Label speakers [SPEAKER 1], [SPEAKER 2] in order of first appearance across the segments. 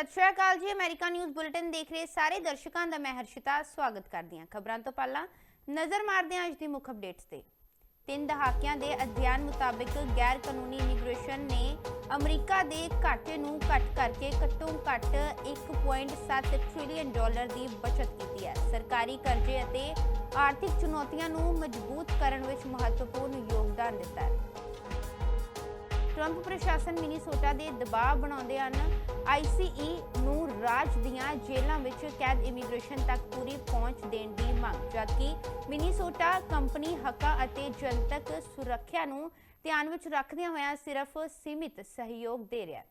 [SPEAKER 1] ਸਤਿ ਸ਼੍ਰੀ ਅਕਾਲ ਜੀ। America news bulletin ਦੇਖ ਰਹੇ ਸਾਰੇ ਦਰਸ਼ਕਾਂ ਦਾ ਮੈਂ ਹਰਸ਼ਿਤਾ ਸਵਾਗਤ ਕਰਦੀ ਹਾਂ। ਖਬਰਾਂ ਤੋਂ ਪਹਿਲਾਂ ਨਜ਼ਰ ਮਾਰਦੇ ਹਾਂ ਅੱਜ ਦੀ ਮੁੱਖ ਅਪਡੇਟਸ ਤੇ। ਤਿੰਨ ਦਹਾਕਿਆਂ ਦੇ ਅਧਿਐਨ ਮੁਤਾਬਿਕ ਗੈਰ ਕਾਨੂੰਨੀ ਇਮੀਗ੍ਰੇਸ਼ਨ ਨੇ ਅਮਰੀਕਾ ਦੇ ਘਾਟੇ ਨੂੰ ਘੱਟ ਕਰਕੇ ਘੱਟੋ ਘੱਟ 1.7 ਟ੍ਰਿਲੀਅਨ ਡਾਲਰ ਦੀ ਬਚਤ ਕੀਤੀ ਹੈ। ਸਰਕਾਰੀ ਕਰਜ਼ੇ ਅਤੇ ਆਰਥਿਕ ਚੁਣੌਤੀਆਂ ਨੂੰ ਮਜ਼ਬੂਤ ਕਰਨ ਵਿੱਚ ਮਹੱਤਵਪੂਰਨ ਯੋਗਦਾਨ ਦਿੱਤਾ ਹੈ। ਟਰੰਪ ਪ੍ਰਸ਼ਾਸਨ ਮਿਨੀਸੋਟਾ ਦੇ ਦਬਾਅ ਬਣਾਉਂਦੇ ਹਨ। ਆਈਸੀਈ ਨੂੰ ਰਾਜ ਦੀਆਂ ਜੇਲ੍ਹਾਂ ਵਿੱਚ ਕੈਦ ਇਮੀਗ੍ਰੇਸ਼ਨ ਤੱਕ ਪੂਰੀ ਪਹੁੰਚ ਦੇਣ ਦੀ ਮੰਗ। ਜਦਕਿ ਮਿਨੀਸੋਟਾ ਕੰਪਨੀ ਹੱਕਾਂ ਅਤੇ ਜਨਤਕ ਸੁਰੱਖਿਆ ਨੂੰ ਧਿਆਨ ਵਿੱਚ ਰੱਖਦਿਆਂ ਹੋਇਆਂ ਸਿਰਫ ਸੀਮਿਤ ਸਹਿਯੋਗ ਦੇ ਰਿਹਾ ਹੈ।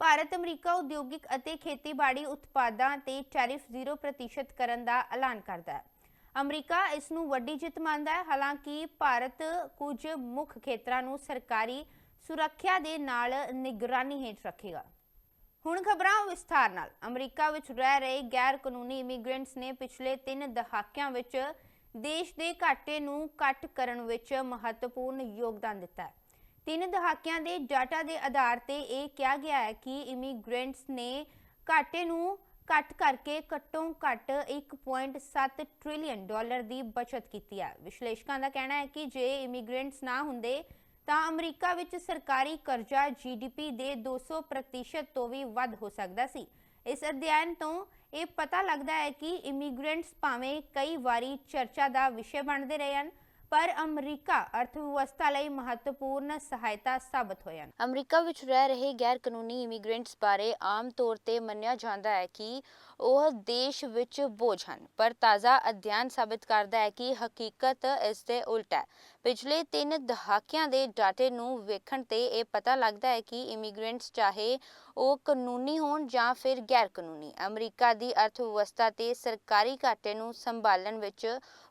[SPEAKER 1] ਭਾਰਤ ਅਮਰੀਕਾ ਉਦਯੋਗਿਕ ਅਤੇ ਖੇਤੀਬਾੜੀ ਉਤਪਾਦਾਂ ਤੇ ਟੈਰਿਫ 0% ਕਰਨ ਦਾ ਐਲਾਨ ਕਰਦਾ ਹੈ। ਅਮਰੀਕਾ ਇਸ ਨੂੰ ਵੱਡੀ ਜਿੱਤ ਮੰਨਦਾ ਹੈ। ਹਾਲਾਂਕਿ ਭਾਰਤ ਕੁਝ ਮੁੱਖ ਖੇਤਰਾਂ ਨੂੰ ਸਰਕਾਰੀ ਸੁਰੱਖਿਆ ਦੇ ਨਾਲ ਨਿਗਰਾਨੀ ਹੇਠ ਰੱਖੇਗਾ। ਹੁਣ ਖਬਰਾਂ ਵਿਸਥਾਰ ਨਾਲ। ਅਮਰੀਕਾ ਵਿੱਚ ਰਹਿ ਰਹੇ ਗੈਰ ਕਾਨੂੰਨੀ ਇਮੀਗ੍ਰੈਂਟਸ ਨੇ ਪਿਛਲੇ 3 ਦਹਾਕਿਆਂ ਵਿੱਚ ਦੇਸ਼ ਦੇ ਘਾਟੇ ਨੂੰ ਘੱਟ ਕਰਨ ਵਿੱਚ ਮਹੱਤਵਪੂਰਨ ਯੋਗਦਾਨ ਦਿੱਤਾ ਹੈ। ਤਿੰਨ ਦਹਾਕਿਆਂ ਦੇ ਡਾਟਾ ਦੇ ਆਧਾਰ ਤੇ ਇਹ ਕਿਹਾ ਗਿਆ ਹੈ ਕਿ ਇਮੀਗ੍ਰੈਂਟਸ ਨੇ ਘਾਟੇ ਨੂੰ ਘੱਟ ਕਰਕੇ ਘੱਟੋ ਘੱਟ 1.7 ਟ੍ਰਿਲੀਅਨ ਡਾਲਰ ਦੀ ਬਚਤ ਕੀਤੀ ਹੈ ਵਿਸ਼ਲੇਸ਼ਕਾਂ ਦਾ ਕਹਿਣਾ ਹੈ ਕਿ ਜੇ ਇਮੀਗ੍ਰੈਂਟਸ ਨਾ ਹੁੰਦੇ, ਤਾਂ ਅਮਰੀਕਾ ਵਿੱਚ ਸਰਕਾਰੀ ਕਰਜ਼ਾ ਜੀਡੀਪੀ ਦੇ 200% ਤੋਂ ਵੀ ਵੱਧ ਹੋ ਸਕਦਾ ਸੀ। ਇਸ ਅਧਿਐਨ ਤੋਂ ਇਹ ਪਤਾ ਲੱਗਦਾ ਹੈ ਕਿ ਇਮੀਗ੍ਰੈਂਟਸ ਭਾਵੇਂ ਕਈ ਵਾਰੀ ਚਰਚਾ ਦਾ ਵਿਸ਼ੇ ਬਣਦੇ ਰਹੇ ਹਨ ਪਰ ਅਮਰੀਕਾ ਅਰਥ ਵਿਵਸਥਾ ਲਈ ਮਹੱਤਵਪੂਰਨ ਸਹਾਇਤਾ ਸਾਬਤ ਹੋਏ ਹਨ ਅਮਰੀਕਾ ਵਿੱਚ ਰਹਿ ਰਹੇ ਗੈਰ ਕਾਨੂੰਨੀ ਇਮੀਗ੍ਰੈਂਟਸ ਬਾਰੇ ਆਮ ਤੌਰ ਤੇ ਮੰਨਿਆ ਜਾਂਦਾ ਹੈ ਕਿ ਉਹ ਦੇਸ਼ ਵਿੱਚ ਬੋਝ ਹਨ। ਪਰ ਤਾਜ਼ਾ ਅਧਿਐਨ ਸਾਬਤ ਕਰਦਾ ਹੈ ਕਿ ਹਕੀਕਤ ਇਸ ਦੇ ਉਲਟ ਹੈ। ਪਿਛਲੇ 3 ਦਹਾਕਿਆਂ ਦੇ ਡਾਟੇ ਨੂੰ ਵੇਖਣ ਤੇ ਇਹ ਪਤਾ ਲੱਗਦਾ ਹੈ ਕਿ ਇਮੀਗ੍ਰੈਂਟਸ ਚਾਹੇ ਉਹ ਕਾਨੂੰਨੀ ਹੋਣ ਜਾਂ ਫਿਰ ਗੈਰ ਕਾਨੂੰਨੀ ਅਮਰੀਕਾ ਦੀ ਅਰਥ ਵਿਵਸਥਾ ਤੇ ਸਰਕਾਰੀ ਘਾਟੇ ਨੂੰ ਸੰਭਾਲਣ ਵਿੱਚ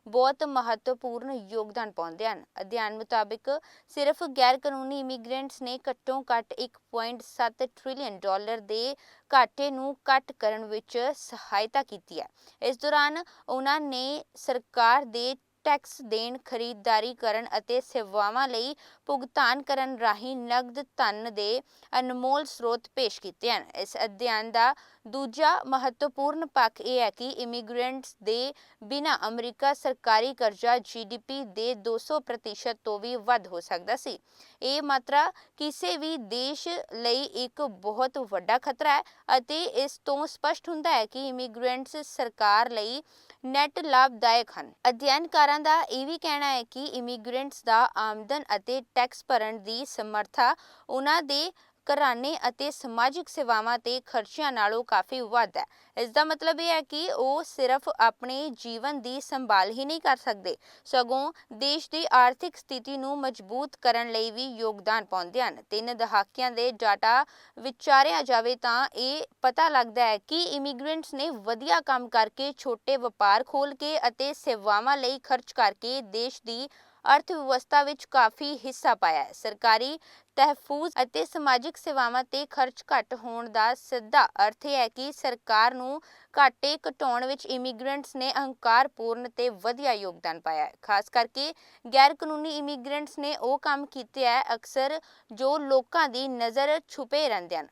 [SPEAKER 1] ਬਹੁਤ ਮਹੱਤਵਪੂਰਨ ਯੋਗਦਾਨ ਪਾਉਂਦੇ ਹਨ। ਅਧਿਐਨ ਮੁਤਾਬਿਕ ਸਿਰਫ ਗੈਰ ਕਾਨੂੰਨੀ ਇਮੀਗ੍ਰੈਂਟਸ ਨੇ ਘੱਟੋ ਘੱਟ 1.7 ਟ੍ਰਿਲੀਅਨ ਡਾਲਰ ਦੇ ਘਾਟੇ ਨੂੰ ਘੱਟ ਕਰਨ ਵਿੱਚ ਸਹਾਇਤਾ ਕੀਤੀ ਹੈ। ਇਸ ਦੌਰਾਨ ਉਹਨਾਂ ਨੇ ਸਰਕਾਰ ਦੇ ਟੈਕਸ ਦੇਣ, ਖਰੀਦਦਾਰੀ ਕਰਨ ਅਤੇ ਸੇਵਾਵਾਂ ਲਈ ਭੁਗਤਾਨ ਕਰਨ ਰਾਹੀਂ ਨਗਦ ਧਨ ਦੇ ਅਨਮੋਲ ਸਰੋਤ ਪੇਸ਼ ਕੀਤੇ ਹਨ। ਇਸ ਅਧਿਐਨ ਦਾ ਦੂਜਾ ਮਹੱਤਵਪੂਰਨ ਪੱਖ ਇਹ ਹੈ ਕਿ ਇਮੀਗ੍ਰੈਂਟਸ ਦੇ ਬਿਨਾ ਅਮਰੀਕਾ ਸਰਕਾਰੀ ਕਰਜ਼ਾ ਜੀਡੀਪੀ ਦੇ 200% ਤੋਂ ਵੀ ਵੱਧ ਹੋ ਸਕਦਾ ਸੀ। ਇਹ ਮਾਤਰਾ ਕਿਸੇ ਵੀ ਦੇਸ਼ ਲਈ ਇੱਕ ਬਹੁਤ ਵੱਡਾ ਖਤਰਾ ਹੈ ਅਤੇ ਇਸ ਤੋਂ ਸਪਸ਼ਟ ਹੁੰਦਾ ਹੈ ਕਿ ਇਮੀਗ੍ਰੈਂਟਸ ਸਰਕਾਰ ਲਈ ਨੈਟ ਲਾਭਦਾਇਕ ਹਨ। ਅਧਿਐਨਕਾਰਾਂ ਦਾ ਇਹ ਵੀ ਕਹਿਣਾ ਹੈ ਕਿ ਇਮੀਗ੍ਰੈਂਟਸ ਦਾ ਆਮਦਨ ਅਤੇ ਟੈਕਸ ਭਰਨ ਦੀ ਸਮਰੱਥਾ ਉਹਨਾਂ ਦੇ ਘਰਾਣੇ ਅਤੇ ਸਮਾਜਿਕ ਸੇਵਾਵਾਂ ਤੇ ਖਰਚਿਆਂ ਨਾਲੋਂ ਕਾਫੀ ਵੱਧ ਹੈ। ਇਸ ਦਾ ਮਤਲਬ ਇਹ ਹੈ ਕਿ ਉਹ ਸਿਰਫ ਆਪਣੇ ਜੀਵਨ ਦੀ ਸੰਭਾਲ ਹੀ ਨਹੀਂ ਕਰ ਸਕਦੇ। ਸਗੋਂ ਦੇਸ਼ ਦੀ ਆਰਥਿਕ ਸਥਿਤੀ ਨੂੰ ਮਜ਼ਬੂਤ ਕਰਨ ਲਈ ਵੀ ਯੋਗਦਾਨ ਪਾਉਂਦੇ ਹਨ। ਤਿੰਨ ਦਹਾਕਿਆਂ ਦੇ ਡਾਟਾ ਵਿਚਾਰਿਆ ਜਾਵੇ ਤਾਂ ਇਹ ਪਤਾ ਲੱਗਦਾ ਹੈ ਕਿ ਇਮੀਗ੍ਰੈਂਟਸ ਨੇ ਵਧੀਆ ਕੰਮ ਕਰਕੇ ਛੋਟੇ ਵਪਾਰ ਖੋਲ ਕੇ ਅਤੇ ਸੇਵਾਵਾਂ ਲਈ ਖਰਚ ਕਰਕੇ ਦੇਸ਼ ਦੀ ਅਰਥ ਵਿਵਸਥਾ ਵਿੱਚ ਕਾਫੀ ਹਿੱਸਾ ਪਾਇਆ ਹੈ। ਸਰਕਾਰੀ ਤਹਿਫੂਜ਼ ਅਤੇ ਸਮਾਜਿਕ ਸੇਵਾਵਾਂ ਤੇ ਖਰਚ ਘੱਟ ਹੋਣ ਦਾ ਸਿੱਧਾ ਅਰਥ ਇਹ ਹੈ ਕਿ ਸਰਕਾਰ ਨੂੰ ਘਾਟੇ ਘਟਾਉਣ ਵਿੱਚ ਇਮੀਗ੍ਰੈਂਟਸ ਨੇ ਅਹੰਕਾਰਪੂਰਨ ਤੇ ਵਧੀਆ ਯੋਗਦਾਨ ਪਾਇਆ ਹੈ। ਖਾਸ ਕਰਕੇ ਗੈਰ ਕਾਨੂੰਨੀ ਇਮੀਗ੍ਰੈਂਟਸ ਨੇ ਉਹ ਕੰਮ ਕੀਤੇ ਹੈ ਅਕਸਰ ਜੋ ਲੋਕਾਂ ਦੀ ਨਜ਼ਰ ਛੁਪੇ ਰਹਿੰਦੇ ਹਨ।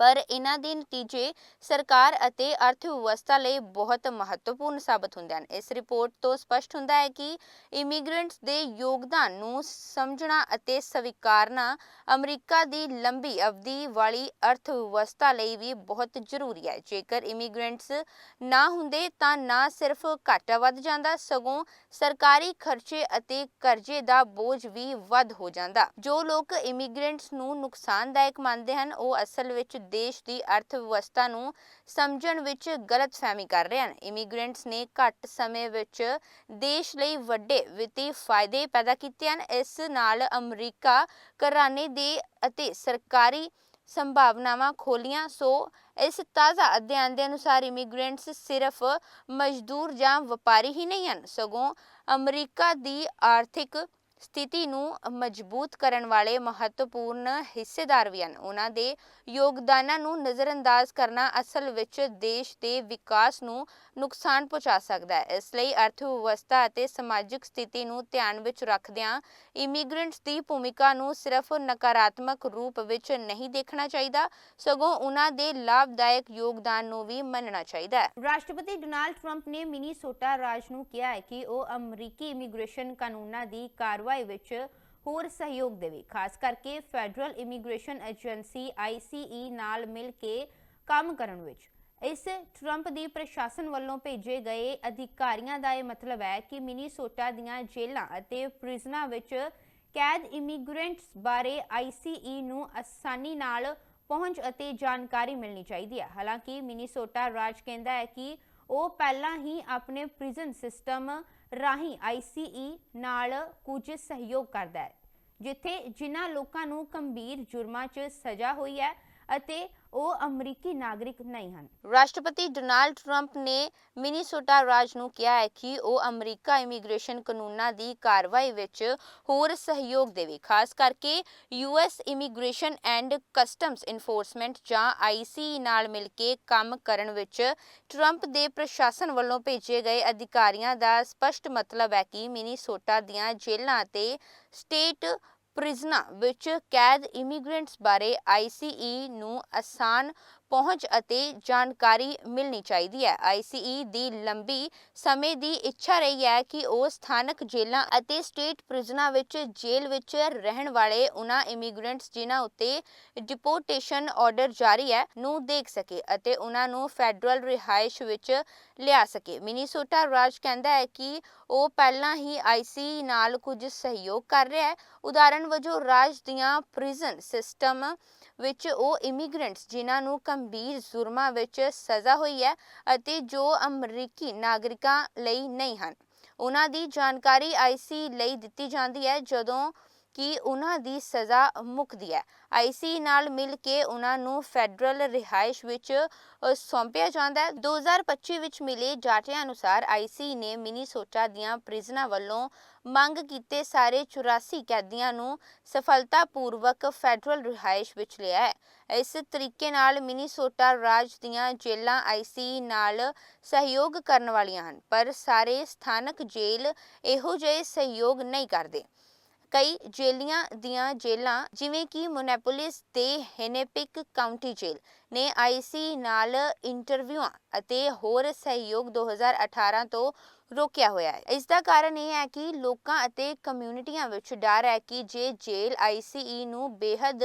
[SPEAKER 1] ਪਰ ਇਹਨਾਂ ਦੇ ਨਤੀਜੇ ਸਰਕਾਰ ਅਤੇ ਅਰਥ ਵਿਵਸਥਾ ਲਈ ਬਹੁਤ ਮਹੱਤਵਪੂਰਨ ਸਾਬਤ ਹੁੰਦੇ ਹਨ। ਇਸ ਰਿਪੋਰਟ ਤੋਂ ਸਪਸ਼ਟ ਹੁੰਦਾ ਹੈ ਕਿ ਇਮੀਗ੍ਰੈਂਟਸ ਦੇ ਯੋਗਦਾਨ ਨੂੰ ਸਮਝਣਾ ਅਤੇ ਸਵੀਕਾਰਨਾ ਅਮਰੀਕਾ ਦੀ ਲੰਬੀ ਅਵਧੀ ਵਾਲੀ ਅਰਥ ਵਿਵਸਥਾ ਲਈ ਵੀ ਬਹੁਤ ਜ਼ਰੂਰੀ ਹੈ। ਜੇਕਰ ਇਮੀਗ੍ਰੈਂਟਸ ਨਾ ਹੁੰਦੇ ਤਾਂ ਨਾ ਸਿਰਫ ਘਾਟਾ ਵੱਧ ਜਾਂਦਾ, ਸਗੋਂ ਸਰਕਾਰੀ ਖਰਚੇ ਅਤੇ ਕਰਜ਼ੇ ਦਾ ਬੋਝ ਵੀ ਵੱਧ ਹੋ ਜਾਂਦਾ। ਜੋ ਲੋਕ ਇਮੀਗ੍ਰੈਂਟਸ ਨੂੰ ਨੁਕਸਾਨਦਾਇਕ ਮੰਨਦੇ ਹਨ, ਉਹ ਅਸਲ ਵਿੱਚ ਦੇਸ਼ ਦੀ ਅਰਥ ਵਿਵਸਥਾ ਨੂੰ ਸਮਝਣ ਵਿੱਚ ਗਲਤਫਹਿਮੀ ਕਰ ਰਹੇ ਹਨ। ਇਮੀਗ੍ਰੈਂਟਸ ਨੇ ਘੱਟ ਸਮੇਂ ਵਿੱਚ ਦੇਸ਼ ਲਈ ਵੱਡੇ ਵਿੱਤੀ ਫਾਇਦੇ ਪੈਦਾ ਕੀਤੇ ਹਨ। ਇਸ ਨਾਲ ਅਮਰੀਕਾ ਘਰਾਣੇ ਦੇ ਅਤੇ ਸਰਕਾਰੀ ਸੰਭਾਵਨਾਵਾਂ ਖੋਲੀਆਂ ਸੋ ਇਸ ਤਾਜ਼ਾ ਅਧਿਐਨ ਦੇ ਅਨੁਸਾਰ ਇਮੀਗ੍ਰੈਂਟਸ ਸਿਰਫ ਮਜ਼ਦੂਰ ਜਾਂ ਵਪਾਰੀ ਹੀ ਨਹੀਂ ਹਨ। ਸਗੋਂ ਅਮਰੀਕਾ ਦੀ ਆਰਥਿਕ
[SPEAKER 2] ਸਥਿਤੀ ਨੂੰ ਮਜ਼ਬੂਤ ਕਰਨ ਵਾਲੇ ਮਹੱਤਵਪੂਰਨ ਹਿੱਸੇਦਾਰ ਵੀ ਹਨ। ਉਹਨਾਂ ਦੇ ਯੋਗਦਾਨਾਂ ਨੂੰ ਨਜ਼ਰਅੰਦਾਜ਼ ਕਰਨਾ ਅਸਲ ਵਿੱਚ ਦੇਸ਼ ਦੇ ਵਿਕਾਸ ਨੂੰ ਨੁਕਸਾਨ ਪਹੁੰਚਾ ਸਕਦਾ ਹੈ। ਇਸ ਲਈ ਅਰਥ ਵਿਵਸਥਾ ਅਤੇ ਸਮਾਜਿਕ ਸਥਿਤੀ ਨੂੰ ਧਿਆਨ ਵਿੱਚ ਰੱਖਦਿਆਂ ਇਮੀਗ੍ਰੈਂਟਸ ਦੀ ਭੂਮਿਕਾ ਨੂੰ ਸਿਰਫ ਨਕਾਰਾਤਮਕ ਰੂਪ ਵਿੱਚ ਨਹੀਂ ਦੇਖਣਾ ਚਾਹੀਦਾ, ਸਗੋਂ ਉਹਨਾਂ ਦੇ ਲਾਭਦਾਇਕ ਯੋਗਦਾਨ ਨੂੰ ਵੀ ਮੰਨਣਾ ਚਾਹੀਦਾ ਹੈ।
[SPEAKER 1] ਰਾਸ਼ਟਰਪਤੀ ਡੋਨਾਲਡ ਟਰੰਪ ਨੇ ਮਿਨੀਸੋਟਾ ਰਾਜ ਨੂੰ ਕਿਹਾ ਹੈ ਕਿ ਉਹ ਅਮਰੀਕੀ ਇਮੀਗ੍ਰੇਸ਼ਨ ਕਾਨੂੰਨਾਂ ਦੀ ਕਾਰਵਾਈ ਵਿੱਚ ਹੋਰ ਸਹਿਯੋਗ ਦੇਵੇ। ਖਾਸ ਕਰਕੇ ਫੈਡਰਲ ਇਮੀਗ੍ਰੇਸ਼ਨ ਏਜੰਸੀ ICE ਨਾਲ ਮਿਲ ਕੇ ਕੰਮ ਕਰਨ ਵਿੱਚ। ਇਸ ਟਰੰਪ ਦੀ ਪ੍ਰਸ਼ਾਸਨ ਵੱਲੋਂ ਭੇਜੇ ਗਏ ਅਧਿਕਾਰੀਆਂ ਦਾ ਇਹ ਮਤਲਬ ਹੈ ਕਿ ਮਿਨੀਸੋਟਾ ਦੀਆਂ ਜੇਲ੍ਹਾਂ ਅਤੇ ਪ੍ਰਿਜ਼ਨਾਂ ਵਿੱਚ ਕੈਦ ਇਮੀਗ੍ਰੈਂਟਸ ਬਾਰੇ ICE ਨੂੰ ਆਸਾਨੀ ਨਾਲ ਪਹੁੰਚ ਅਤੇ ਜਾਣਕਾਰੀ ਮਿਲਣੀ ਚਾਹੀਦੀ ਹੈ। ਹਾਲਾਂਕਿ ਮਿਨੀਸੋਟਾ ਰਾਜ ਕਹਿੰਦਾ ਹੈ ਕਿ ਉਹ ਪਹਿਲਾਂ ਹੀ ਆਪਣੇ ਪ੍ਰਿਜ਼ਨ ਸਿਸਟਮ ਰਾਹੀਂ ICE ਨਾਲ ਕੁਝ ਸਹਿਯੋਗ ਕਰਦਾ ਹੈ, ਜਿੱਥੇ ਜਿਨ੍ਹਾਂ ਲੋਕਾਂ ਨੂੰ ਗੰਭੀਰ ਜੁਰਮਾਂ 'ਚ ਸਜ਼ਾ ਹੋਈ ਹੈ। ਅਤੇ ਉਹ ਅਮਰੀਕੀ ਨਾਗਰਿਕ ਨਹੀਂ ਹਨ।
[SPEAKER 2] ਰਾਸ਼ਟਰਪਤੀ ਡੋਨਾਲਡ ਟਰੰਪ ਨੇ ਮਿਨੀਸੋਟਾ ਰਾਜ ਨੂੰ ਕਿਹਾ ਹੈ ਕਿ ਉਹ ਅਮਰੀਕਾ ਇਮੀਗ੍ਰੇਸ਼ਨ ਕਾਨੂੰਨਾਂ ਦੀ ਕਾਰਵਾਈ ਵਿੱਚ ਹੋਰ ਸਹਿਯੋਗ ਦੇਵੇ, ਖਾਸ ਕਰਕੇ US immigration and customs enforcement ਜਾਂ ਆਈਸੀ ਨਾਲ ਮਿਲ ਕੇ ਕੰਮ ਕਰਨ ਵਿੱਚ ਟਰੰਪ ਦੇ ਪ੍ਰਸ਼ਾਸਨ ਵੱਲੋਂ ਭੇਜੇ ਗਏ ਅਧਿਕਾਰੀਆਂ ਦਾ ਸਪਸ਼ਟ ਮਤਲਬ ਹੈ ਕਿ ਮਿਨੀਸੋਟਾ ਦੀਆਂ ਜੇਲ੍ਹਾਂ ਅਤੇ ਸਟੇਟ ਪ੍ਰਿਜ਼ਨਾਂ ਵਿੱਚ ਕੈਦ ਇਮੀਗ੍ਰੈਂਟਸ ਬਾਰੇ ICE ਨੂੰ ਆਸਾਨ ਪਹੁੰਚ ਅਤੇ ਜਾਣਕਾਰੀ ਮਿਲਣੀ ਚਾਹੀਦੀ ਹੈ। ICE ਦੀ ਲੰਬੀ ਸਮੇਂ ਦੀ ਇੱਛਾ ਰਹੀ ਹੈ ਕਿ ਉਹ ਸਥਾਨਕ ਜੇਲ੍ਹਾਂ ਅਤੇ ਸਟੇਟ ਪ੍ਰਿਜ਼ਨਾਂ ਵਿੱਚ ਜੇਲ੍ਹ ਵਿੱਚ ਰਹਿਣ ਵਾਲੇ ਉਹਨਾਂ ਇਮੀਗ੍ਰੈਂਟਸ ਜਿਨ੍ਹਾਂ ਉੱਤੇ ਡਿਪੋਰਟੇਸ਼ਨ ਆਰਡਰ ਜਾਰੀ ਹੈ ਨੂੰ ਦੇਖ ਸਕੇ ਅਤੇ ਉਹਨਾਂ ਨੂੰ ਫੈਡਰਲ ਰਿਹਾਇਸ਼ ਵਿੱਚ ਲਿਆ ਸਕੇ। ਮਿਨੀਸੋਟਾ ਰਾਜ ਕਹਿੰਦਾ ਹੈ ਕਿ ਉਹ ਪਹਿਲਾਂ ਹੀ ਆਈਸੀ ਨਾਲ ਕੁਝ ਸਹਿਯੋਗ ਕਰ ਰਿਹਾ ਹੈ। ਉਦਾਹਰਣ ਵਜੋਂ, ਰਾਜ ਦੀਆਂ ਪ੍ਰਿਜ਼ਨ ਸਿਸਟਮ ਵਿੱਚ ਉਹ ਇਮੀਗ੍ਰੈਂਟਸ ਜਿਨ੍ਹਾਂ ਨੂੰ ਗੰਭੀਰ ਜੁਰਮਾਂ ਵਿੱਚ ਸਜ਼ਾ ਹੋਈ ਹੈ ਅਤੇ ਜੋ ਅਮਰੀਕੀ ਨਾਗਰਿਕਾਂ ਲਈ ਨਹੀਂ ਹਨ। ਉਹਨਾਂ ਦੀ ਜਾਣਕਾਰੀ ਆਈਸੀ ਲਈ ਦਿੱਤੀ ਜਾਂਦੀ ਹੈ ਜਦੋਂ ਕਿ ਉਹਨਾਂ ਦੀ ਸਜ਼ਾ ਮੁੱਕਦੀ ਹੈ। ਆਈਸੀ ਨਾਲ ਮਿਲ ਕੇ ਉਹਨਾਂ ਨੂੰ ਫੈਡਰਲ ਰਿਹਾਇਸ਼ ਵਿੱਚ ਸੌਂਪਿਆ ਜਾਂਦਾ ਹੈ। 2025 ਵਿੱਚ ਮਿਲੇ ਡਾਟਿਆਂ ਅਨੁਸਾਰ ਆਈਸੀ ਨੇ ਮਿਨੀਸੋਟਾ ਦੀਆਂ ਪ੍ਰਿਜ਼ਨਾਂ ਵੱਲੋਂ ਮੰਗ ਕੀਤੇ ਸਾਰੇ 84 ਕੈਦੀਆਂ ਨੂੰ ਸਫਲਤਾਪੂਰਵਕ ਫੈਡਰਲ ਰਿਹਾਇਸ਼ ਵਿੱਚ ਲਿਆ ਹੈ। ਇਸ ਤਰੀਕੇ ਨਾਲ ਮਿਨੀਸੋਟਾ ਰਾਜ ਦੀਆਂ ਜੇਲ੍ਹਾਂ ਆਈਸੀ ਨਾਲ ਸਹਿਯੋਗ ਕਰਨ ਵਾਲੀਆਂ ਹਨ, ਪਰ ਸਾਰੇ ਸਥਾਨਕ ਜੇਲ੍ਹ ਇਹੋ ਜਿਹੇ ਸਹਿਯੋਗ ਨਹੀਂ ਕਰਦੇ। ਕਈ ਜੇਲੀਆਂ ਦੀਆਂ ਜੇਲਾਂ ਜਿਵੇਂ ਕਿ ਮੋਨੈਪੋਲਿਸ ਤੇ ਹੈਨੇਪਿਕ ਕਾਉਂਟੀ ਜੇਲ ਨੇ ਆਈਸੀ ਨਾਲ ਇੰਟਰਵਿਊਆਂ ਅਤੇ ਹੋਰ ਸਹਿਯੋਗ 2018 ਤੋਂ ਰੋਕਿਆ ਹੋਇਆ ਹੈ। ਇਸ ਦਾ ਕਾਰਨ ਇਹ ਹੈ ਕਿ ਲੋਕਾਂ ਅਤੇ ਕਮਿਊਨਿਟੀਆਂ ਵਿੱਚ ਡਰ ਹੈ ਕਿ ਜੇ ਜੇਲ੍ਹ ਆਈਸੀਈ ਨੂੰ ਬੇਹੱਦ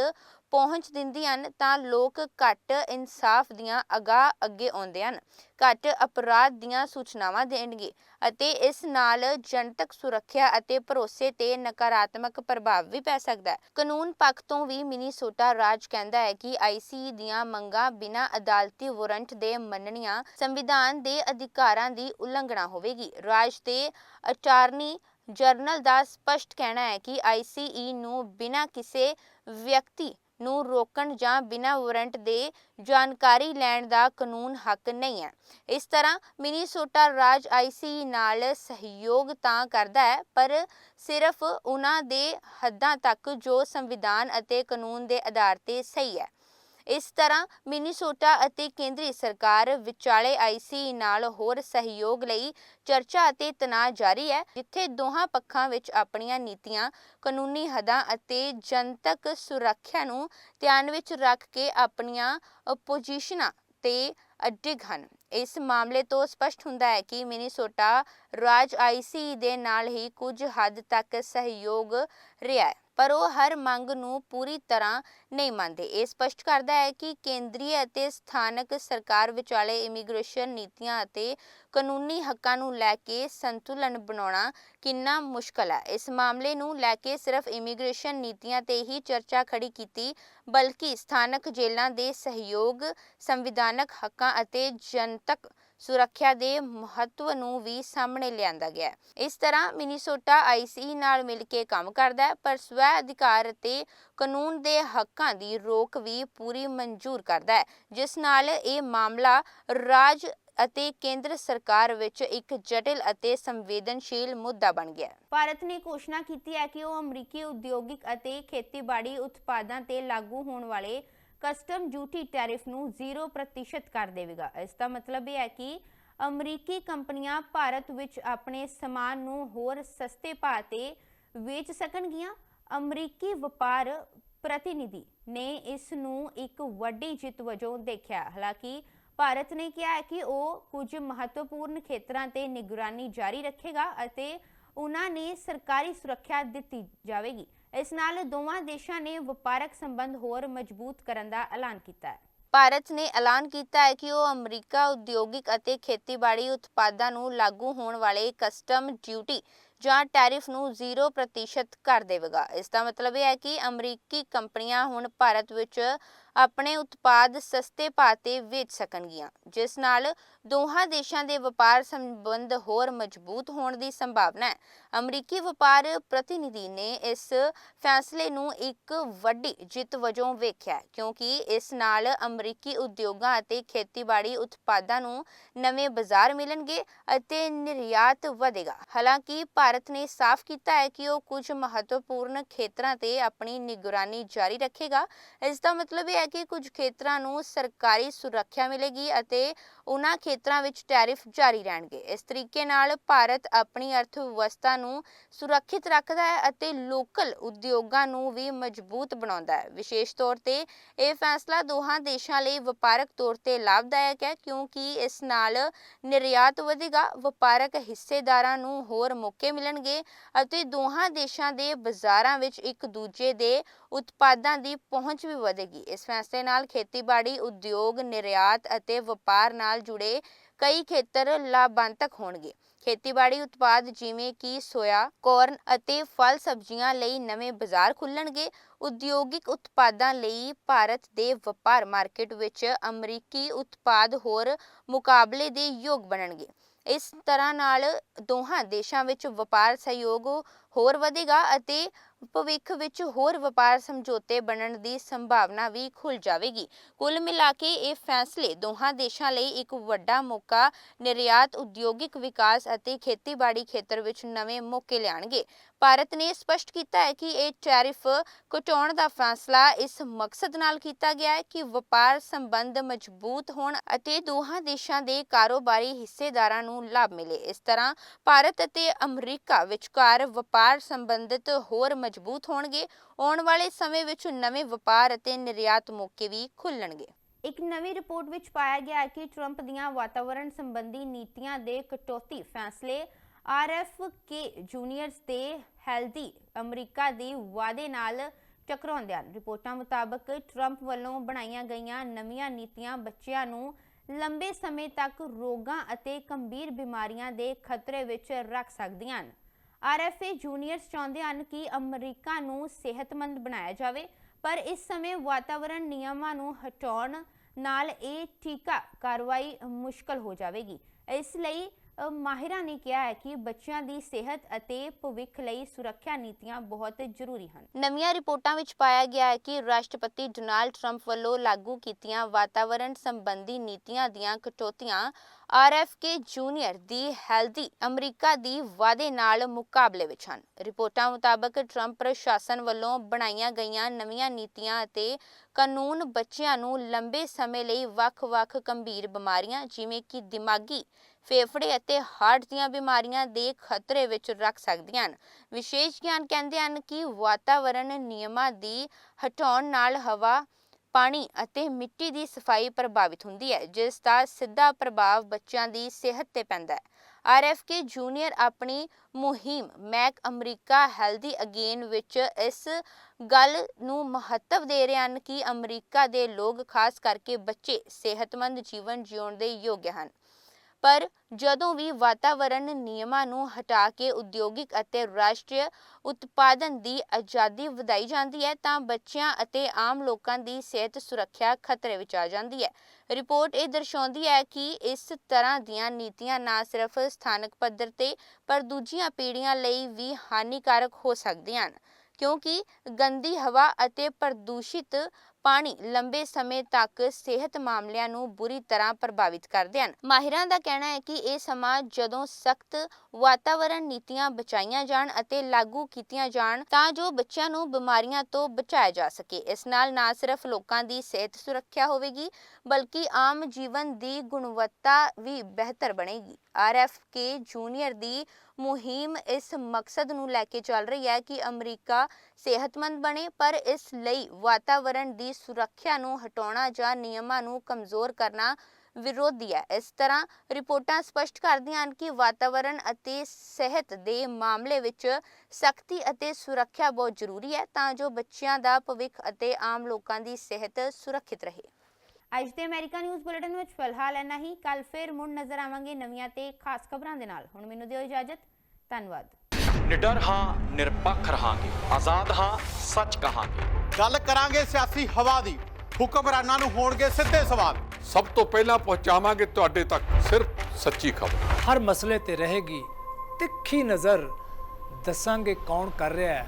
[SPEAKER 2] ਪਹੁੰਚ ਦਿੰਦੀ ਹਨ ਤਾਂ ਲੋਕ ਘੱਟ ਇਨਸਾਫ ਦੀਆਂ ਅਗਾਹ ਅੱਗੇ ਆਉਂਦੇ ਹਨ, ਘੱਟ ਅਪਰਾਧ ਦੀਆਂ ਸੂਚਨਾਵਾਂ ਦੇਣਗੇ ਅਤੇ ਇਸ ਨਾਲ ਜਨਤਕ ਸੁਰੱਖਿਆ ਅਤੇ ਭਰੋਸੇ ਤੇ ਨਕਾਰਾਤਮਕ ਪ੍ਰਭਾਵ ਵੀ ਪੈ ਸਕਦਾ ਹੈ। ਕਾਨੂੰਨ ਪੱਖ ਤੋਂ ਵੀ ਮਿਨੀਸੋਟਾ ਰਾਜ ਕਹਿੰਦਾ ਹੈ ਕਿ ਆਈਸੀ ਦੀਆਂ ਮੰਗਾਂ ਬਿਨਾਂ ਅਦਾਲਤੀ ਵਾਰੰਟ ਦੇ ਮੰਨਣੀਆਂ ਸੰਵਿਧਾਨ ਦੇ ਅਧਿਕਾਰਾਂ ਦੀ ਉਲੰਘਣਾ ਹੋਵੇਗੀ। ਰਾਜ ਦੇ ਅਟਾਰਨੀ ਜਰਨਲ ਦਾ ਸਪਸ਼ਟ ਕਹਿਣਾ ਹੈ ਕਿ ਆਈਸੀਈ ਨੂੰ ਬਿਨਾਂ ਕਿਸੇ ਵਿਅਕਤੀ ਨੂੰ ਰੋਕਣ ਜਾਂ ਬਿਨਾਂ ਵਾਰੰਟ ਦੇ ਜਾਣਕਾਰੀ ਲੈਣ ਦਾ ਕਾਨੂੰਨ ਹੱਕ ਨਹੀਂ ਹੈ। ਇਸ ਤਰ੍ਹਾਂ ਮਿਨੀਸੋਟਾ ਰਾਜ ਆਈਸੀ ਨਾਲ ਸਹਿਯੋਗ ਤਾਂ ਕਰਦਾ ਹੈ, ਪਰ ਸਿਰਫ ਉਹਨਾਂ ਦੇ ਹੱਦਾਂ ਤੱਕ ਜੋ ਸੰਵਿਧਾਨ ਅਤੇ ਕਾਨੂੰਨ ਦੇ ਆਧਾਰ ਤੇ ਸਹੀ ਹੈ। ਇਸ ਤਰ੍ਹਾਂ ਮਿਨੀਸੋਟਾ ਅਤੇ ਕੇਂਦਰੀ ਸਰਕਾਰ ਵਿਚਾਲੇ ਆਈਸੀ ਨਾਲ ਹੋਰ ਸਹਿਯੋਗ ਲਈ ਚਰਚਾ ਅਤੇ ਤਣਾਅ ਜਾਰੀ ਹੈ, ਜਿੱਥੇ ਦੋਹਾਂ ਪੱਖਾਂ ਵਿੱਚ ਆਪਣੀਆਂ ਨੀਤੀਆਂ, ਕਾਨੂੰਨੀ ਹੱਦਾਂ ਅਤੇ ਜਨਤਕ ਸੁਰੱਖਿਆ ਨੂੰ ਧਿਆਨ ਵਿੱਚ ਰੱਖ ਕੇ ਆਪਣੀਆਂ ਪੋਜੀਸ਼ਨਾਂ ਤੇ ਅਡਿਗ ਹਨ। ਇਸ ਮਾਮਲੇ ਤੋਂ ਸਪਸ਼ਟ ਹੁੰਦਾ ਹੈ ਕਿ ਮਿਨੀਸੋਟਾ ਰਾਜ ਆਈਸੀ ਦੇ ਨਾਲ ਹੀ ਕੁਝ ਹੱਦ ਤੱਕ ਸਹਿਯੋਗ ਰਿਹਾ ਹੈ। ਪਰ ਉਹ ਹਰ ਮੰਗ ਨੂੰ ਪੂਰੀ ਤਰ੍ਹਾਂ ਨਹੀਂ ਮੰਨਦੇ। ਇਹ ਸਪਸ਼ਟ ਕਰਦਾ ਹੈ ਕਿ ਕੇਂਦਰੀ ਅਤੇ ਸਥਾਨਕ ਸਰਕਾਰ ਵਿਚਾਲੇ ਇਮੀਗ੍ਰੇਸ਼ਨ ਨੀਤੀਆਂ ਅਤੇ ਕਾਨੂੰਨੀ ਹੱਕਾਂ ਨੂੰ ਲੈ ਕੇ ਸੰਤੁਲਨ ਬਣਾਉਣਾ ਕਿੰਨਾ ਮੁਸ਼ਕਲ ਹੈ ਇਸ ਮਾਮਲੇ ਨੂੰ ਲੈ ਕੇ ਸਿਰਫ ਇਮੀਗ੍ਰੇਸ਼ਨ ਨੀਤੀਆਂ ਤੇ ਹੀ ਚਰਚਾ ਖੜੀ ਕੀਤੀ, ਬਲਕਿ ਸਥਾਨਕ ਜੇਲ੍ਹਾਂ ਦੇ ਸਹਿਯੋਗ, ਸੰਵਿਧਾਨਕ ਹੱਕਾਂ ਅਤੇ ਜਨਤਕ ਸੁਰੱਖਿਆ ਦੇ ਮਹੱਤਵ ਨੂੰ ਵੀ ਸਾਹਮਣੇ ਲਿਆਂਦਾ ਗਿਆ ਇਸ ਤਰ੍ਹਾਂ ਮਿਨੀਸੋਟਾ ਆਈਸੀ ਨਾਲ ਮਿਲ ਕੇ ਕੰਮ ਕਰਦਾ ਹੈ, ਪਰ ਸਵੈ ਅਧਿਕਾਰ ਅਤੇ ਕਾਨੂੰਨ ਦੇ ਹੱਕਾਂ ਦੀ ਰੋਕ ਵੀ ਪੂਰੀ ਮਨਜ਼ੂਰ ਕਰਦਾ ਹੈ, ਜਿਸ ਨਾਲ ਇਹ ਮਾਮਲਾ ਰਾਜ
[SPEAKER 1] ਅਤੇ ਕੇਂਦਰ ਸਰਕਾਰ ਵਿੱਚ ਇੱਕ ਜਟਿਲ ਅਤੇ ਸੰਵੇਦਨਸ਼ੀਲ ਮੁੱਦਾ ਬਣ ਗਿਆ
[SPEAKER 2] ਭਾਰਤ ਨੇ ਘੋਸ਼ਣਾ ਕੀਤੀ ਹੈ ਕਿ ਉਹ ਅਮਰੀਕੀ ਉਦਯੋਗਿਕ ਅਤੇ ਖੇਤੀਬਾੜੀ ਉਤਪਾਦਾਂ ਤੇ ਲਾਗੂ ਹੋਣ ਵਾਲੇ ਕਸਟਮ ਡਿਊਟੀ ਟੈਰਿਫ ਨੂੰ 0% ਕਰ ਦੇਵੇਗਾ। ਇਸ ਦਾ ਮਤਲਬ ਇਹ ਹੈ ਕਿ ਅਮਰੀਕੀ ਕੰਪਨੀਆਂ ਭਾਰਤ ਵਿੱਚ ਆਪਣੇ ਸਮਾਨ ਨੂੰ ਹੋਰ ਸਸਤੇ ਭਾਅ ਤੇ ਵੇਚ ਸਕਣਗੀਆਂ। ਅਮਰੀਕੀ ਵਪਾਰ ਪ੍ਰਤੀਨਿਧੀ ਨੇ ਇਸ ਨੂੰ ਇੱਕ ਵੱਡੀ ਜਿੱਤ ਵਜੋਂ ਦੇਖਿਆ। ਹਾਲਾਂਕਿ ਭਾਰਤ ਨੇ ਕਿਹਾ ਹੈ ਕਿ ਉਹ ਕੁਝ ਮਹੱਤਵਪੂਰਨ ਖੇਤਰਾਂ ਤੇ ਨਿਗਰਾਨੀ ਜਾਰੀ ਰੱਖੇਗਾ ਅਤੇ ਉਹਨਾਂ ਨੇ ਸਰਕਾਰੀ ਸੁਰੱਖਿਆ ਦਿੱਤੀ ਜਾਵੇਗੀ। ਇਸ ਨਾਲ ਦੋਵਾਂ ਦੇਸ਼ਾਂ ਨੇ ਵਪਾਰਕ ਸੰਬੰਧ ਹੋਰ ਮਜ਼ਬੂਤ ਕਰਨ ਦਾ ਐਲਾਨ ਕੀਤਾ ਹੈ।
[SPEAKER 1] ਭਾਰਤ ਨੇ ਐਲਾਨ ਕੀਤਾ ਹੈ ਕਿ ਉਹ ਅਮਰੀਕਾ ਉਦਯੋਗਿਕ ਅਤੇ ਖੇਤੀਬਾੜੀ ਉਤਪਾਦਾਂ ਨੂੰ ਲਾਗੂ ਹੋਣ ਵਾਲੇ ਕਸਟਮ ਡਿਊਟੀ ਜਾਂ ਟੈਰਿਫ ਨੂੰ 0% ਕਰ ਦੇਵੇਗਾ। ਇਸ ਦਾ ਮਤਲਬ ਇਹ ਹੈ ਕਿ ਅਮਰੀਕੀ ਕੰਪਨੀਆਂ ਹੁਣ ਭਾਰਤ ਵਿੱਚ ਆਪਣੇ ਉਤਪਾਦ ਸਸਤੇ ਭਾਅ ਤੇ ਵੇਚ ਸਕਣਗੀਆਂ, ਜਿਸ ਨਾਲ ਦੋਹਾਂ ਦੇਸ਼ਾਂ ਦੇ ਵਪਾਰ ਸੰਬੰਧ ਹੋਰ ਮਜ਼ਬੂਤ ਹੋਣ ਦੀ ਸੰਭਾਵਨਾ ਹੈ। ਅਮਰੀਕੀ ਵਪਾਰ ਪ੍ਰਤੀਨਿਧੀ ਨੇ ਇਸ ਫੈਸਲੇ ਨੂੰ ਇੱਕ ਵੱਡੀ ਜਿੱਤ ਵਜੋਂ ਵੇਖਿਆ ਕਿਉਂਕਿ ਇਸ ਨਾਲ ਅਮਰੀਕੀ ਉਦਯੋਗਾਂ ਅਤੇ ਖੇਤੀਬਾੜੀ ਉਤਪਾਦਾਂ ਨੂੰ ਨਵੇਂ ਬਾਜ਼ਾਰ ਮਿਲਣਗੇ ਅਤੇ ਨਿਰਯਾਤ ਵਧੇਗਾ। ਹਾਲਾਂਕਿ, ਭਾਰਤ ਨੇ ਸਾਫ਼ ਕੀਤਾ ਹੈ ਕਿ ਉਹ ਕੁਝ ਮਹੱਤਵਪੂਰਨ ਖੇਤਰਾਂ ਤੇ ਆਪਣੀ ਨਿਗਰਾਨੀ ਜਾਰੀ ਰੱਖੇਗਾ। ਇਸ ਦਾ ਮਤਲਬ ਇਹ ਹੈ ਕਿ ਕੁਝ ਖੇਤਰਾਂ ਨੂੰ ਸਰਕਾਰੀ ਸੁਰੱਖਿਆ ਮਿਲੇਗੀ ਅਤੇ ਉਹਨਾਂ ਖੇਤਰਾਂ ਵਿੱਚ ਟੈਰਿਫ ਜਾਰੀ ਰਹਿਣਗੇ। ਇਸ ਤਰੀਕੇ ਨਾਲ ਭਾਰਤ ਆਪਣੀ ਅਰਥ ਵਿਵਸਥਾ ਨੂੰ ਸੁਰੱਖਿਅਤ ਰੱਖਦਾ ਹੈ ਅਤੇ ਲੋਕਲ ਉਦਯੋਗਾਂ ਨੂੰ ਵੀ ਮਜ਼ਬੂਤ ਬਣਾਉਂਦਾ ਹੈ। ਵਿਸ਼ੇਸ਼ ਤੌਰ ਤੇ ਇਹ ਫੈਸਲਾ ਦੋਹਾਂ ਦੇਸ਼ਾਂ ਲਈ ਵਪਾਰਕ ਤੌਰ ਤੇ ਲਾਭਦਾਇਕ ਹੈ, ਕਿਉਂਕਿ ਇਸ ਨਾਲ ਨਿਰਯਾਤ ਵਧੇਗਾ, ਵਪਾਰਕ ਹਿੱਸੇਦਾਰਾਂ ਨੂੰ ਹੋਰ ਮੌਕੇ ਮਿਲਣਗੇ ਅਤੇ ਦੋਹਾਂ ਦੇਸ਼ਾਂ ਦੇ ਬਾਜ਼ਾਰਾਂ ਵਿੱਚ ਇੱਕ ਦੂਜੇ ਦੇ ਉਤਪਾਦਾਂ ਦੀ ਪਹੁੰਚ ਵੀ ਵਧੇਗੀ। ਇਸ ਫੈਸਲੇ ਨਾਲ ਖੇਤੀਬਾੜੀ, ਉਦਯੋਗ, ਨਿਰਯਾਤ ਅਤੇ ਵਪਾਰ ਨਾਲ ਜੁੜੇ ਕਈ ਖੇਤਰ ਲਾਭਾਂਤਕ ਹੋਣਗੇ। ਖੇਤੀਬਾੜੀ ਉਤਪਾਦ ਜਿਵੇਂ ਕਿ ਸੋਇਆ, ਕੋਰਨ ਅਤੇ ਫਲ ਸਬਜ਼ੀਆਂ ਲਈ ਨਵੇਂ ਬਾਜ਼ਾਰ ਖੁੱਲਣਗੇ। ਉਦਯੋਗਿਕ ਉਤਪਾਦਾਂ ਲਈ ਭਾਰਤ ਦੇ ਵਪਾਰ ਮਾਰਕੀਟ ਵਿੱਚ ਅਮਰੀਕੀ ਉਤਪਾਦ ਹੋਰ ਮੁਕਾਬਲੇ ਦੇ ਯੋਗ ਬਣਨਗੇ। ਇਸ ਤਰ੍ਹਾਂ ਨਾਲ ਦੋਹਾਂ ਦੇਸ਼ਾਂ ਵਿੱਚ ਵਪਾਰ ਸਹਿਯੋਗ ਹੋਰ ਵਧੇਗਾ ਅਤੇ ਭਵਿੱਖ ਵਿੱਚ ਹੋਰ ਵਪਾਰ ਸਮਝੌਤੇ ਬਣਨ ਦੀ ਸੰਭਾਵਨਾ ਵੀ ਖੁੱਲ ਜਾਵੇਗੀ। ਕੁੱਲ ਮਿਲਾ ਕੇ ਇਹ ਫੈਸਲੇ ਦੋਹਾਂ ਦੇਸ਼ਾਂ ਲਈ ਇੱਕ ਵੱਡਾ ਮੌਕਾ, ਨਿਰਯਾਤ ਉਦਯੋਗਿਕ ਵਿਕਾਸ ਅਤੇ ਖੇਤੀਬਾੜੀ ਖੇਤਰ ਵਿੱਚ ਨਵੇਂ ਮੌਕੇ ਲਿਆਣਗੇ ਭਾਰਤ ਨੇ ਸਪਸ਼ਟ ਕੀਤਾ ਹੈ ਕਿ ਇਹ ਟੈਰਿਫ ਘਟਾਉਣ ਦਾ ਫੈਸਲਾ ਇਸ ਮਕਸਦ ਨਾਲ ਕੀਤਾ ਗਿਆ ਹੈ ਕਿ ਵਪਾਰ ਸੰਬੰਧ ਮਜ਼ਬੂਤ ਹੋਣ ਅਤੇ ਦੋਹਾਂ ਦੇਸ਼ਾਂ ਦੇ ਕਾਰੋਬਾਰੀ ਹਿੱਸੇਦਾਰਾਂ ਨੂੰ ਲਾਭ ਮਿਲੇ। ਇਸ ਤਰ੍ਹਾਂ ਭਾਰਤ ਅਤੇ ਅਮਰੀਕਾ ਵਿਚਕਾਰ ਵਪਾਰ ਸੰਬੰਧਿਤ ਹੋਰ ਮਜ਼ਬੂਤ ਹੋਣਗੇ, ਆਉਣ ਵਾਲੇ ਸਮੇਂ ਵਿੱਚ ਨਵੇਂ ਵਪਾਰ ਅਤੇ ਨਿਰਯਾਤ ਮੌਕੇ ਵੀ ਖੁੱਲਣਗੇ।
[SPEAKER 2] ਇੱਕ ਨਵੀਂ ਰਿਪੋਰਟ ਵਿੱਚ ਪਾਇਆ ਗਿਆ ਕਿ ਟਰੰਪ ਦੀਆਂ ਵਾਤਾਵਰਣ ਸੰਬੰਧੀ ਨੀਤੀਆਂ ਦੇ ਕਟੌਤੀ ਫੈਸਲੇ ਆਰਐਫਕੇ ਜੂਨੀਅਰਸ ਦੇ ਹੈਲਦੀ ਅਮਰੀਕਾ ਦੀ ਵਾਅਦੇ ਨਾਲ ਟਕਰਾਉਂਦੇ ਹਨ। ਰਿਪੋਰਟਾਂ ਮੁਤਾਬਕ ਟਰੰਪ ਵੱਲੋਂ ਬਣਾਈਆਂ ਗਈਆਂ ਨਵੀਆਂ ਨੀਤੀਆਂ ਬੱਚਿਆਂ ਨੂੰ ਲੰਬੇ ਸਮੇਂ ਤੱਕ ਰੋਗਾਂ ਅਤੇ ਗੰਭੀਰ ਬਿਮਾਰੀਆਂ ਦੇ ਖਤਰੇ ਵਿੱਚ ਰੱਖ ਸਕਦੀਆਂ ਹਨ। ਆਰਐਫਏ ਜੂਨੀਅਰਸ ਚਾਹੁੰਦੇ ਹਨ ਕਿ ਅਮਰੀਕਾ ਨੂੰ ਸਿਹਤਮੰਦ ਬਣਾਇਆ ਜਾਵੇ, ਪਰ ਇਸ ਸਮੇਂ ਵਾਤਾਵਰਣ ਨਿਯਮਾਂ ਨੂੰ ਹਟਾਉਣ ਨਾਲ ਇਹ ਟੀਕਾ ਕਾਰਵਾਈ ਮੁਸ਼ਕਲ ਹੋ ਜਾਵੇਗੀ। ਇਸ ਲਈ ਮਾਹਿਰਾਂ ਨੇ ਕਿਹਾ ਹੈ ਕਿ ਬੱਚਿਆਂ ਦੀ ਸਿਹਤ ਅਤੇ ਭਵਿੱਖ ਲਈ ਸੁਰੱਖਿਆ ਨੀਤੀਆਂ ਬਹੁਤ ਜ਼ਰੂਰੀ ਹਨ।
[SPEAKER 1] ਨਵੀਆਂ ਰਿਪੋਰਟਾਂ ਵਿੱਚ ਪਾਇਆ ਗਿਆ ਹੈ ਕਿ ਰਾਸ਼ਟਰਪਤੀ ਡੋਨਾਲਡ ਟਰੰਪ ਵੱਲੋਂ ਲਾਗੂ ਕੀਤੀਆਂ ਵਾਤਾਵਰਣ ਸੰਬੰਧੀ ਨੀਤੀਆਂ ਦੀਆਂ ਕਟੌਤੀਆਂ ਆਰਐਫਕੇ ਜੂਨੀਅਰ ਦੀ ਹੈਲਦੀ ਅਮਰੀਕਾ ਦੀ ਵਾਅਦੇ ਨਾਲ ਮੁਕਾਬਲੇ ਵਿੱਚ ਹਨ। ਰਿਪੋਰਟਾਂ ਮੁਤਾਬਕ ਟਰੰਪ ਪ੍ਰਸ਼ਾਸਨ ਵੱਲੋਂ ਬਣਾਈਆਂ ਗਈਆਂ ਨਵੀਆਂ ਨੀਤੀਆਂ ਅਤੇ ਕਾਨੂੰਨ ਬੱਚਿਆਂ ਨੂੰ ਲੰਬੇ ਸਮੇਂ ਲਈ ਵੱਖ-ਵੱਖ ਗੰਭੀਰ ਬਿਮਾਰੀਆਂ, ਜਿਵੇਂ ਕਿ ਦਿਮਾਗੀ ਫੇਫੜੇ ਅਤੇ ਹਾਰਟ ਦੀਆਂ ਬਿਮਾਰੀਆਂ ਦੇ ਖਤਰੇ ਵਿੱਚ ਰੱਖ ਸਕਦੀਆਂ ਹਨ। ਵਿਸ਼ੇਸ਼ ਗਿਆਨ ਕਹਿੰਦੇ ਹਨ ਕਿ ਵਾਤਾਵਰਣ ਨਿਯਮਾਂ ਦੀ ਹਟਾਉਣ ਨਾਲ ਹਵਾ ਪਾਣੀ ਅਤੇ ਮਿੱਟੀ ਦੀ ਸਫ਼ਾਈ ਪ੍ਰਭਾਵਿਤ ਹੁੰਦੀ ਹੈ, ਜਿਸ ਦਾ ਸਿੱਧਾ ਪ੍ਰਭਾਵ ਬੱਚਿਆਂ ਦੀ ਸਿਹਤ ਤੇ ਪੈਂਦਾ ਹੈ। ਆਰਐਫਕੇ ਜੂਨੀਅਰ ਆਪਣੀ ਮੁਹਿੰਮ ਮੈਕ ਅਮਰੀਕਾ ਹੈਲਦੀ ਅਗੇਨ ਵਿੱਚ ਇਸ ਗੱਲ ਨੂੰ ਮਹੱਤਵ ਦੇ ਰਹੇ ਹਨ ਕਿ ਅਮਰੀਕਾ ਦੇ ਲੋਕ ਖਾਸ ਕਰਕੇ ਬੱਚੇ ਸਿਹਤਮੰਦ ਜੀਵਨ ਜਿਉਣ ਦੇ ਯੋਗ ਹਨ। ਪਰ ਜਦੋਂ ਵੀ ਵਾਤਾਵਰਣ ਨਿਯਮਾਂ ਨੂੰ ਹਟਾ ਕੇ ਉਦਯੋਗਿਕ ਅਤੇ ਰਾਸ਼ਟਰੀ ਉਤਪਾਦਨ ਦੀ ਆਜ਼ਾਦੀ ਵਧਾਈ ਜਾਂਦੀ ਹੈ, ਤਾਂ ਬੱਚਿਆਂ ਅਤੇ ਆਮ ਲੋਕਾਂ ਦੀ ਸਿਹਤ ਸੁਰੱਖਿਆ ਖਤਰੇ ਵਿੱਚ ਆ ਜਾਂਦੀ ਹੈ। ਰਿਪੋਰਟ ਇਹ ਦਰਸਾਉਂਦੀ ਹੈ ਕਿ ਇਸ ਤਰ੍ਹਾਂ ਦੀਆਂ ਨੀਤੀਆਂ ਨਾ ਸਿਰਫ ਸਥਾਨਕ ਪੱਧਰ ਤੇ, ਪਰ ਦੂਜੀਆਂ ਪੀੜ੍ਹੀਆਂ ਲਈ ਵੀ ਹਾਨੀਕਾਰਕ ਹੋ ਸਕਦੀਆਂ ਹਨ, ਕਿਉਂਕਿ ਗੰਦੀ ਹਵਾ ਅਤੇ ਪ੍ਰਦੂਸ਼ਿਤ
[SPEAKER 2] ਪਾਣੀ ਲੰਬੇ ਸਮੇਂ ਤੱਕ ਸਿਹਤ ਮਾਮਲਿਆਂ ਨੂੰ ਬੁਰੀ ਤਰ੍ਹਾਂ ਪ੍ਰਭਾਵਿਤ ਕਰਦੇ ਹਨ। ਮਾਹਿਰਾਂ ਦਾ ਕਹਿਣਾ ਹੈ ਕਿ ਇਹ ਸਮਾਂ ਜਦੋਂ ਸਖਤ ਵਾਤਾਵਰਣ ਨੀਤੀਆਂ ਬਚਾਈਆਂ ਜਾਣ ਅਤੇ ਲਾਗੂ ਕੀਤੀਆਂ ਜਾਣ, ਤਾਂ ਜੋ ਬੱਚਿਆਂ ਨੂੰ ਬਿਮਾਰੀਆਂ ਤੋਂ ਬਚਾਇਆ ਜਾ ਸਕੇ। ਇਸ ਨਾਲ ਨਾ ਸਿਰਫ ਲੋਕਾਂ ਦੀ ਸਿਹਤ ਸੁਰੱਖਿਆ ਹੋਵੇਗੀ, ਬਲਕਿ ਆਮ ਜੀਵਨ ਦੀ ਗੁਣਵੱਤਾ ਵੀ ਬਿਹਤਰ ਬਣੇਗੀ। ਆਰਐਫਕੇ ਜੂਨੀਅਰ ਦੀ ਮੁਹਿੰਮ ਇਸ ਮਕਸਦ ਨੂੰ ਲੈ ਕੇ ਚੱਲ ਰਹੀ ਹੈ ਕਿ ਅਮਰੀਕਾ ਸਿਹਤਮੰਦ ਬਣੇ, ਪਰ ਇਸ ਲਈ ਵਾਤਾਵਰਣ ਦੀ ਸੁਰੱਖਿਆ ਨੂੰ ਹਟਾਉਣਾ ਜਾਂ ਨਿਯਮਾਂ ਨੂੰ ਕਮਜ਼ੋਰ ਕਰਨਾ ਵਿਰੋਧੀ ਹੈ। ਇਸ ਤਰ੍ਹਾਂ ਰਿਪੋਰਟਾਂ ਸਪਸ਼ਟ ਕਰਦੀਆਂ ਹਨ ਕਿ ਵਾਤਾਵਰਣ ਅਤੇ ਸਿਹਤ ਦੇ ਮਾਮਲੇ ਵਿੱਚ ਸਖਤੀ ਅਤੇ ਸੁਰੱਖਿਆ ਬਹੁਤ ਜ਼ਰੂਰੀ ਹੈ ਤਾਂ ਜੋ ਬੱਚਿਆਂ ਦਾ ਭਵਿੱਖ ਅਤੇ ਆਮ ਲੋਕਾਂ ਦੀ ਸਿਹਤ ਸੁਰੱਖਿਅਤ ਰਹੇ।
[SPEAKER 1] ਅੱਜ ਦੇ ਅਮਰੀਕਾ ਨਿਊਜ਼ ਬੁਲੇਟਿਨ ਵਿੱਚ ਫਿਲਹਾਲ ਇੰਨਾ ਹੀ। ਕੱਲ ਫੇਰ ਮੁੜ ਨਜ਼ਰ ਆਵਾਂਗੇ ਨਵੀਆਂ ਤੇ ਖਾਸ ਖਬਰਾਂ ਦੇ ਨਾਲ। ਹੁਣ ਮੈਨੂੰ ਦਿਓ ਇਜਾਜ਼ਤ। ਧੰਨਵਾਦ।
[SPEAKER 3] ਨਿਡਰ ਹਾਂ ਨਿਰਪੱਖ ਰਹਾਂਗੇ। ਆਜ਼ਾਦ ਹਾਂ ਸੱਚ ਕਹਾਂਗੇ।
[SPEAKER 4] ਗੱਲ ਕਰਾਂਗੇ ਸਿਆਸੀ ਹਵਾ ਦੀ। ਹੁਕਮਰਾਨਾਂ ਨੂੰ ਹੋਣਗੇ ਸਿੱਧੇ ਸਵਾਲ।
[SPEAKER 5] ਸਭ ਤੋਂ ਪਹਿਲਾਂ ਪਹੁੰਚਾਵਾਂਗੇ ਤੁਹਾਡੇ ਤੱਕ ਸਿਰਫ ਸੱਚੀ ਖਬਰ।
[SPEAKER 6] ਹਰ ਮਸਲੇ ਤੇ ਰਹੇਗੀ ਤਿੱਖੀ ਨਜ਼ਰ। ਦੱਸਾਂਗੇ ਕੌਣ ਕਰ ਰਿਹਾ ਹੈ।